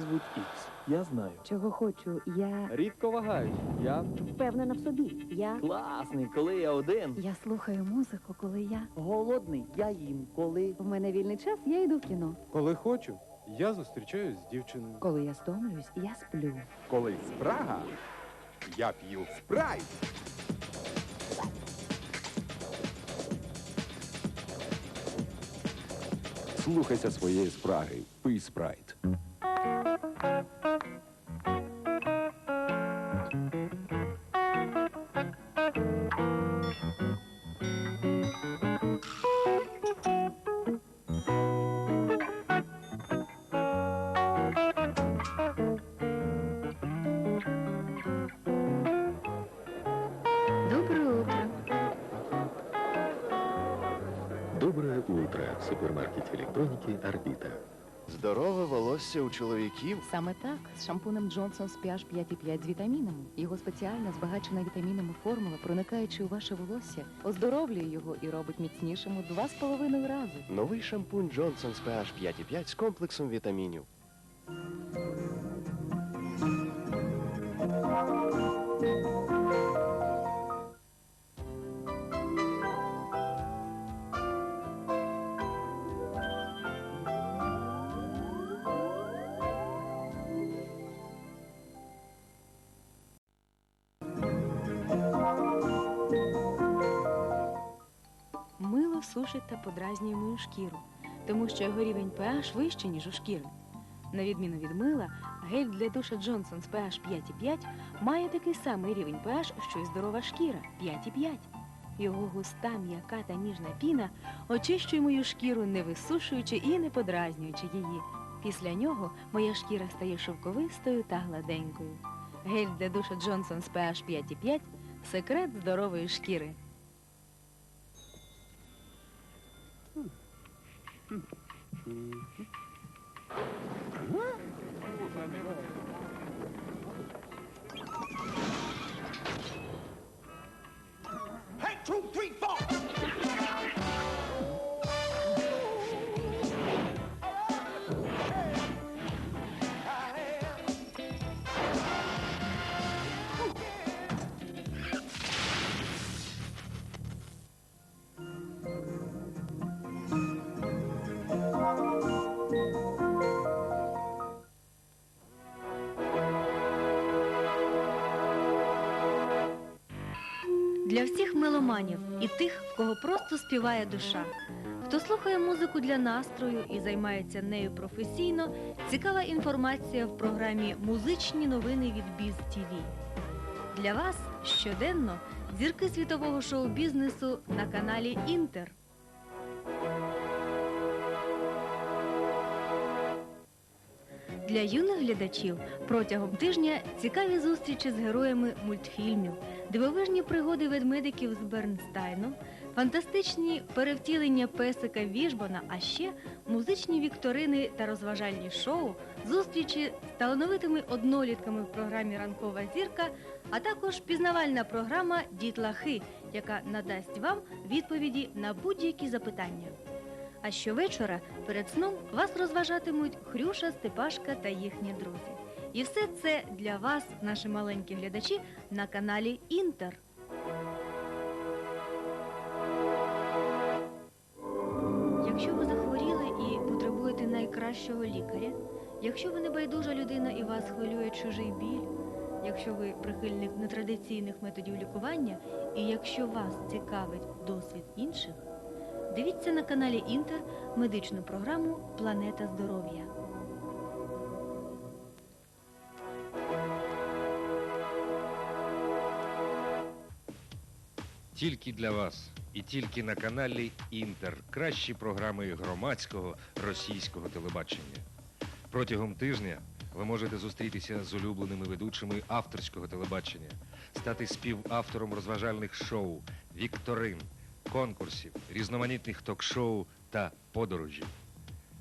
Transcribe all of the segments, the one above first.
звуть Ікс. Я знаю. Чого хочу, я Рідко вагаюсь. Я впевнена в собі. Я класний, коли я один. Я слухаю музику, коли я. Голодний, я їм, коли. В мене вільний час, я йду в кіно. Коли хочу, я зустрічаюсь з дівчиною. Коли я стомлююсь, я сплю. Коли спрага, я п'ю спрайт. Слухайся своєї спраги. Пий спрайт. Утро електроніки Орбіта. Здорове волосся у чоловіків. Саме так, з шампунем Johnson PH 5,5 з вітамінами. Його спеціальна збагачена вітамінами формула, проникаючи у ваше волосся, оздоровлює його і робить міцнішим у два з половиною рази. Новий шампунь Джонсон з PH 5,5 з комплексом вітамінів. Сушить та подразнює мою шкіру, тому що його рівень pH вищий, ніж у шкіри. На відміну від мила, гель для душа Johnson з pH 5,5 має такий самий рівень pH, що й здорова шкіра 5,5. Його густа, м'яка та ніжна піна очищує мою шкіру, не висушуючи і не подразнюючи її. Після нього моя шкіра стає шовковистою та гладенькою. Гель для душа Johnson з pH 5,5 – секрет здорової шкіри. Hã? Для всіх меломанів і тих, в кого просто співає душа. Хто слухає музику для настрою і займається нею професійно, цікава інформація в програмі Музичні новини від Біз ТВ. Для вас щоденно зірки світового шоу-бізнесу на каналі Інтер. Для юних глядачів протягом тижня цікаві зустрічі з героями мультфільмів, дивовижні пригоди ведмедиків з Бернстайном, фантастичні перевтілення песика Віжбона, а ще музичні вікторини та розважальні шоу, зустрічі з талановитими однолітками в програмі Ранкова зірка, а також пізнавальна програма Дітлахи, яка надасть вам відповіді на будь-які запитання. А щовечора перед сном вас розважатимуть Хрюша, Степашка та їхні друзі. І все це для вас, наші маленькі глядачі, на каналі Інтер. Якщо ви захворіли і потребуєте найкращого лікаря, якщо ви небайдужа людина і вас хвилює чужий біль, якщо ви прихильник нетрадиційних методів лікування, і якщо вас цікавить досвід інших, Дивіться на каналі Інтер медичну програму Планета здоров'я. Тільки для вас і тільки на каналі Інтер кращі програми громадського російського телебачення. Протягом тижня ви можете зустрітися з улюбленими ведучими авторського телебачення, стати співавтором розважальних шоу, вікторин, конкурсів, різноманітних ток-шоу та подорожі.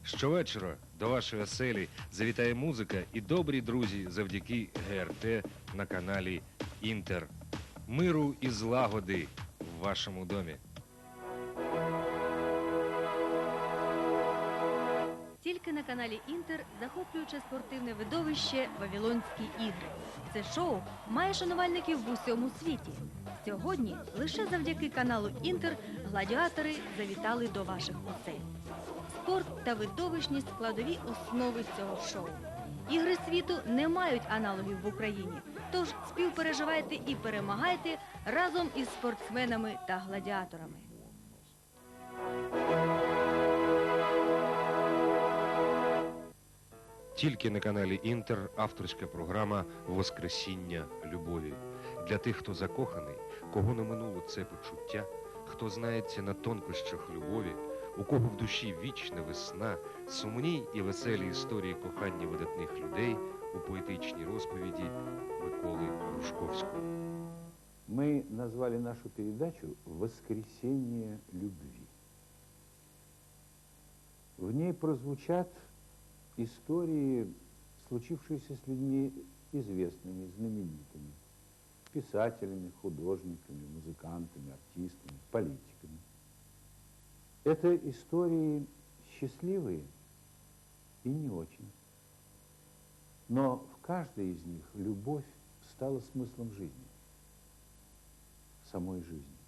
Щовечора до вашої оселі завітає музика і добрі друзі завдяки ГРТ на каналі Інтер. Миру і злагоди в вашому домі. тільки на каналі Інтер захоплююче спортивне видовище Вавилонські ігри. Це шоу має шанувальників в усьому світі. Сьогодні лише завдяки каналу Інтер гладіатори завітали до ваших осель. Спорт та видовищні складові основи цього шоу. Ігри світу не мають аналогів в Україні, тож співпереживайте і перемагайте разом із спортсменами та гладіаторами. Тільки на каналі Інтер авторська програма Воскресіння любові для тих, хто закоханий, кого не минуло це почуття, хто знається на тонкощах любові, у кого в душі вічна весна, сумні і веселі історії кохання видатних людей у поетичній розповіді Миколи Грушковського. Мы назвали нашу передачу «Воскресение любви». В ней прозвучат истории, случившиеся с людьми известными, знаменитыми, писателями, художниками, музыкантами, артистами, политиками. Это истории счастливые и не очень. Но в каждой из них любовь стала смыслом жизни самой жизни.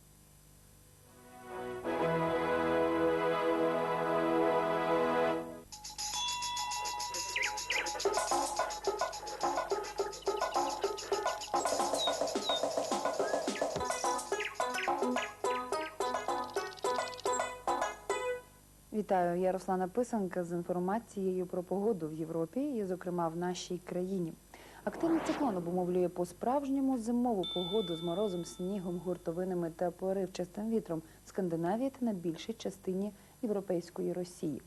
Вітаю, я Руслана Писанка з інформацією про погоду в Європі і, зокрема, в нашій країні. Активний циклон обумовлює по-справжньому зимову погоду з морозом, снігом, гуртовинами та поривчастим вітром в Скандинавії та на більшій частині європейської Росії.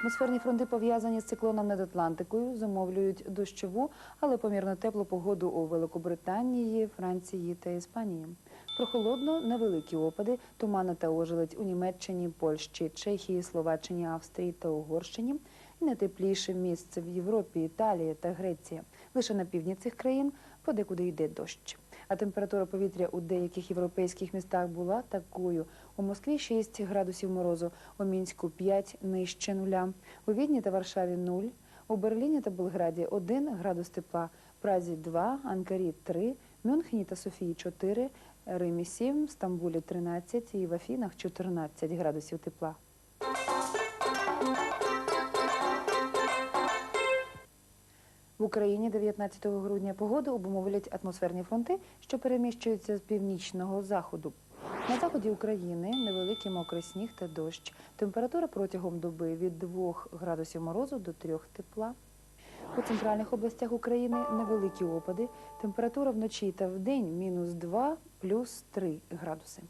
Атмосферні фронти, пов'язані з циклоном над Атлантикою, зумовлюють дощову, але помірно теплу погоду у Великобританії, Франції та Іспанії. Прохолодно, невеликі опади, тумани та ожеледь у Німеччині, Польщі, Чехії, Словаччині, Австрії та Угорщині. І найтепліше місце в Європі, Італія та Греція. Лише на півдні цих країн подекуди йде дощ. А температура повітря у деяких європейських містах була такою. У Москві 6 градусів морозу, у Мінську 5 нижче нуля, у Відні та Варшаві 0, у Берліні та Белграді 1 градус тепла, Празі 2, Анкарі 3, Мюнхені та Софії 4, Римі 7, Стамбулі 13 і в Афінах 14 градусів тепла. В Україні 19 грудня погоду обумовлять атмосферні фронти, що переміщуються з північного заходу. На заході України невеликий мокрий сніг та дощ. Температура протягом доби від 2 градусів морозу до 3 тепла. У центральних областях України невеликі опади. Температура вночі та вдень мінус 2, плюс 3 градуси.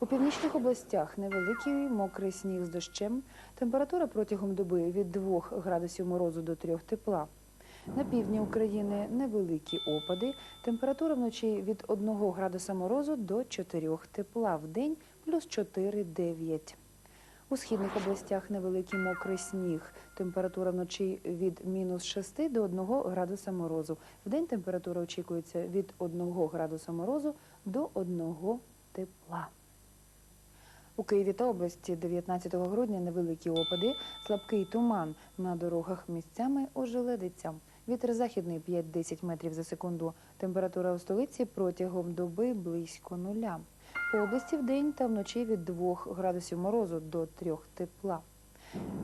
У північних областях невеликий мокрий сніг з дощем. Температура протягом доби від 2 градусів морозу до 3 тепла. На півдні України невеликі опади. Температура вночі від 1 градуса морозу до 4 тепла. В день плюс 4-9. У східних областях невеликий мокрий сніг. Температура вночі від мінус 6 до 1 градуса морозу. В день температура очікується від 1 градуса морозу до 1 тепла. У Києві та області 19 грудня невеликі опади, слабкий туман на дорогах місцями ожеледиться. Вітер західний 5-10 метрів за секунду. Температура у столиці протягом доби близько нуля. По області в день та вночі від 2 градусів морозу до 3 тепла.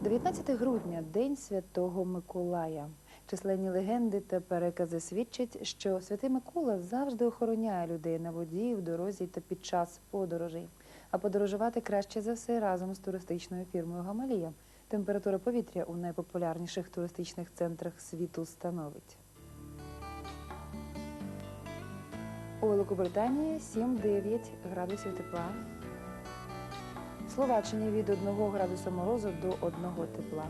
19 грудня День Святого Миколая. Численні легенди та перекази свідчать, що святий Микола завжди охороняє людей на воді, в дорозі та під час подорожей. А подорожувати краще за все разом з туристичною фірмою Гамалія. Температура повітря у найпопулярніших туристичних центрах світу становить. У Великобританії 7-9 градусів тепла. В Словаччині від 1 градуса морозу до 1 тепла.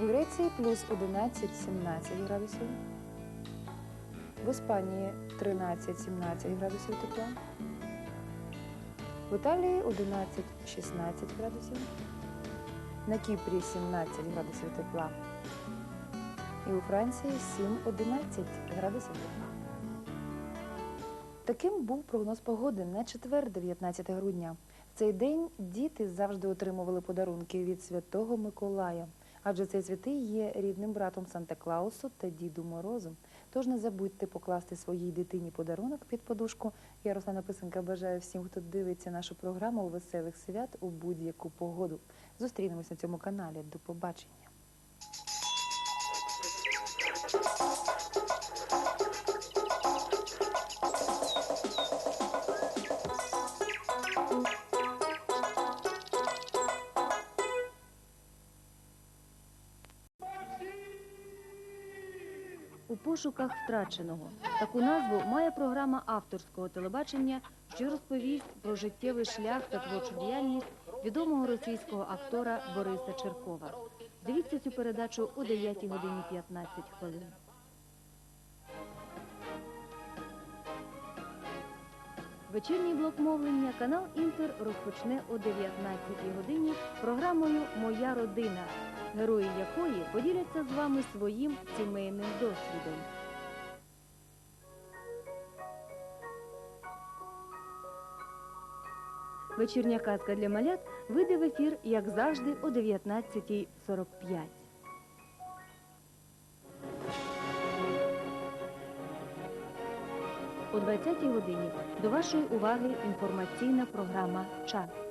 В Греції плюс 11-17 градусів. В Іспанії 13-17 градусів тепла. В Італії 11-16 градусів. На Кіпрі 17 градусів тепла. І у Франції 7-11 градусів тепла. Таким був прогноз погоди на четвер, 19 грудня. В цей день діти завжди отримували подарунки від Святого Миколая, адже цей святий є рідним братом Санта Клаусу та Діду Морозу. Тож не забудьте покласти своїй дитині подарунок під подушку. Я Руслана Писанка бажаю всім, хто дивиться нашу програму веселих свят у будь-яку погоду. Зустрінемось на цьому каналі. До побачення. У пошуках втраченого таку назву має програма авторського телебачення, що розповість про життєвий шлях та творчу діяльність відомого російського актора Бориса Черкова. Дивіться цю передачу о 9 годині 15 хвилин. Вечірній блок мовлення канал Інтер розпочне о 19 годині програмою Моя родина, герої якої поділяться з вами своїм сімейним досвідом. Вечірня казка для малят вийде в ефір, як завжди, о 19.45. О 20-й годині до вашої уваги інформаційна програма Час.